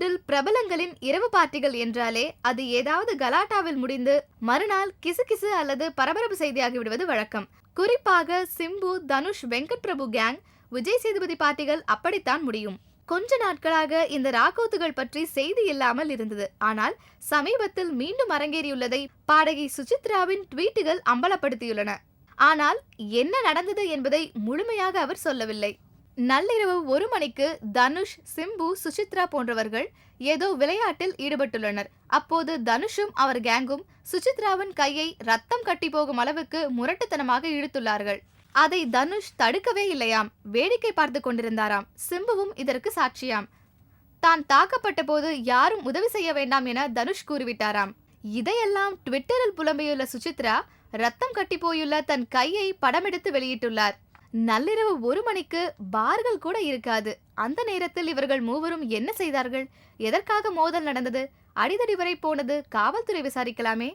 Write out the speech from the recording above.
பிரபலங்களின் இரவு பார்ட்டிகள் என்றாலே அது ஏதாவது கலாட்டாவில் முடிந்து மறுநாள் கிசுகிசு அல்லது பரபரப்பு செய்தியாகி விடுவது வழக்கம். குறிப்பாக சிம்பு தனுஷ் வெங்கட் பிரபு கேங் விஜய் சேதுபதி பார்ட்டிகள் அப்படித்தான் முடியும். கொஞ்ச நாட்களாக இந்த ராக்கோத்துகள் பற்றி செய்தி இல்லாமல் இருந்தது. ஆனால் சமீபத்தில் மீண்டும் அரங்கேறியுள்ளதை பாடகி சுசித்ராவின் ட்வீட்டுகள் அம்பலப்படுத்தியுள்ளன. ஆனால் என்ன நடந்தது என்பதை முழுமையாக அவர் சொல்லவில்லை. நள்ளிரவு ஒரு மணிக்கு தனுஷ் சிம்பு சுசித்ரா போன்றவர்கள் ஏதோ விளையாட்டில் ஈடுபட்டுள்ளனர். அப்போது தனுஷும் அவர் கேங்கும் சுசித்ராவின் கையை ரத்தம் கட்டி போகும் அளவுக்கு முரட்டுத்தனமாக இழுத்துள்ளார்கள். அதை தனுஷ் தடுக்கவே இல்லையாம். வேடிக்கை பார்த்து கொண்டிருந்தாராம். சிம்புவும் இதற்கு சாட்சியாம். தான் தாக்கப்பட்ட போது யாரும் உதவி செய்ய வேண்டாம் என தனுஷ் கூறிவிட்டாராம். இதையெல்லாம் ட்விட்டரில் புலம்பியுள்ள சுசித்ரா ரத்தம் கட்டி போயுள்ள தன் கையை படமெடுத்து வெளியிட்டுள்ளார். நள்ளிரவு ஒரு மணிக்கு பார்கள் கூட இருக்காது. அந்த நேரத்தில் இவர்கள் மூவரும் என்ன செய்தார்கள்? எதற்காக மோதல் நடந்தது? அடிதடி வரை போனது காவல்துறை விசாரிக்கலாமே.